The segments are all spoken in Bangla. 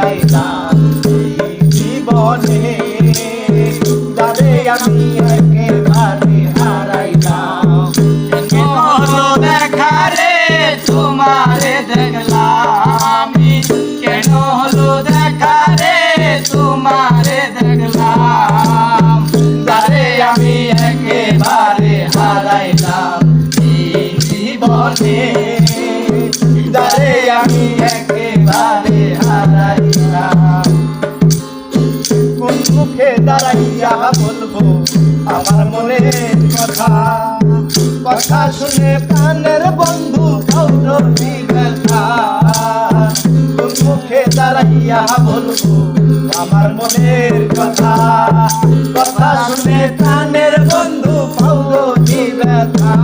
হারাইলাম এই জীবনে যারে আমি একেবারে হারাইলাম কেন হলো দেখা রে তোমারে দেখলাম কেন হলো দেখা রে তোমারে দেখলাম যারে আমি একেবারে হারাইলাম। দাঁড়াইয়া বলব, আমার মনের কথা। কথা শুনে প্রাণের বন্ধু কৌরবী ব্যথা মুখে দাঁড়াইয়া বলব, আমার মনের কথা। কথা শুনে প্রাণের বন্ধু কৌরবী ব্যথা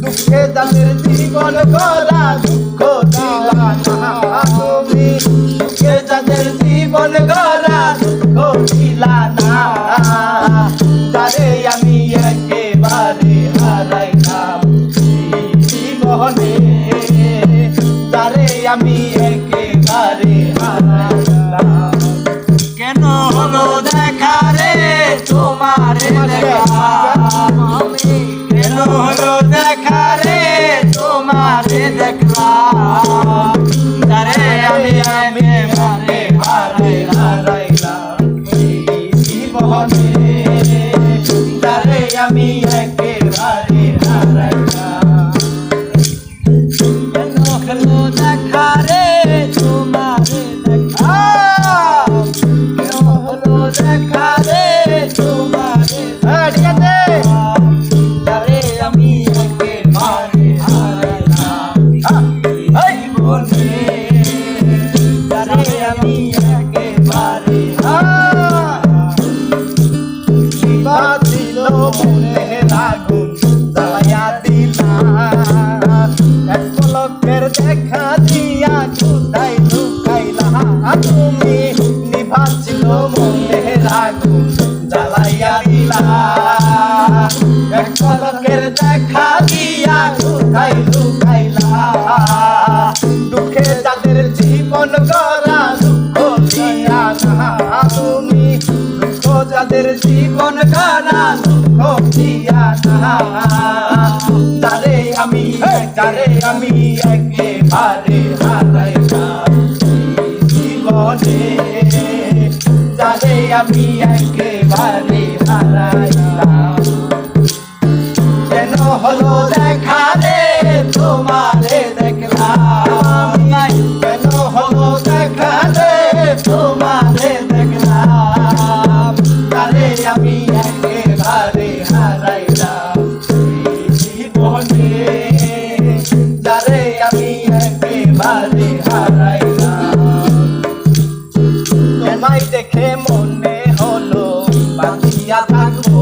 দুঃখে যাদের জীবন গলা তোমারে তুমি নিভাছিল মনে রাগুন, জ্বালাইয়া দিলা। এক পলকের দেখা দিয়া কোথায় লুকাইলা। দুঃখে যাদের জীবন গড়া দুঃখ দিয়া না। তুমি দুঃখ যাদের জীবন গড়া দুঃখ দিয়া না। তারে আমি তারে আমি একেবারে আমি একেবারে হারাইলাম। কেন হলো দেখা রে, তোমারে দেখলাম। কেন হলো দেখা রে, তোমারে দেখলাম। তারে আমি একেবারে হারাইলাম। জীবনে তারে আমি একেবারে হারাইলাম। দেখে মনে হলো, বাঁচিয়া থাকব।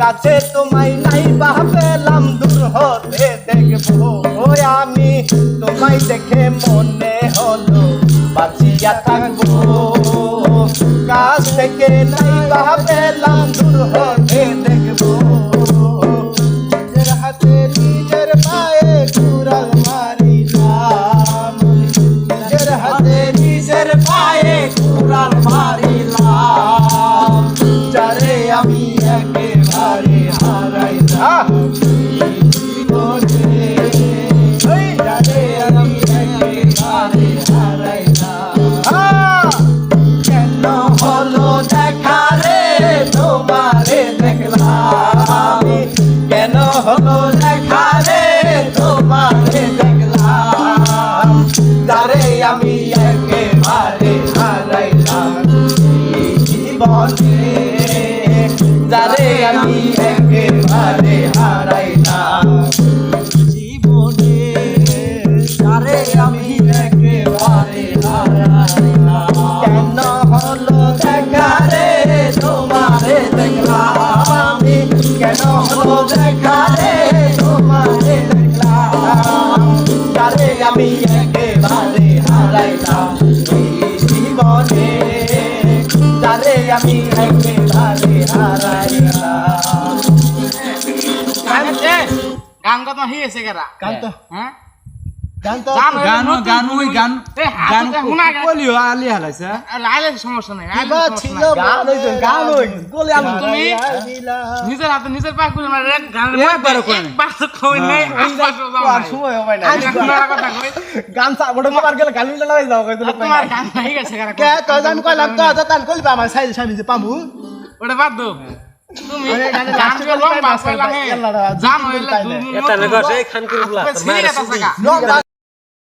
কাছে তোমায় নাই বা পেলাম, দূর হতে দেখব। আমি তোমায় দেখে মনে হলো, বাঁচিয়া থাকব। কাছ থেকে নাই বা নিজের পায়ে মারিলাম। যারে আমি একেবারে হারাইলাম। কেন হলো দেখা রে? তোমারে দেখলাম। কেন হলো দেখা দেখলাম তারে আমি একেবারে হারাইলাম। জীবনে তারে আমি একেবারে হারাইলাম। একেবারে হারাইলাম। জীবনে যারে আমি একেবারে হারাইলাম। গান কথা হয়েছে কেরা গান তো হ্যাঁ নিজের হাতে নিজের পায়ে গুলি মারে গান কই নাই। আর সময় না। আমি শোনার কথা কই? গান চা বড় মার গেলে গান মিলে লাগাই যাও কই তোমার গান হয়ে গেছে কে তো আমি কইলাম তো তো তান কইবা আমার সাইজ সাইজ যে পামু। ওটা বাদ দাও। তুমি গান last লম্বা কইলাম জান হইলে তাই দুই না। মিনিট এটা লেখা আছে, খান করে বলা,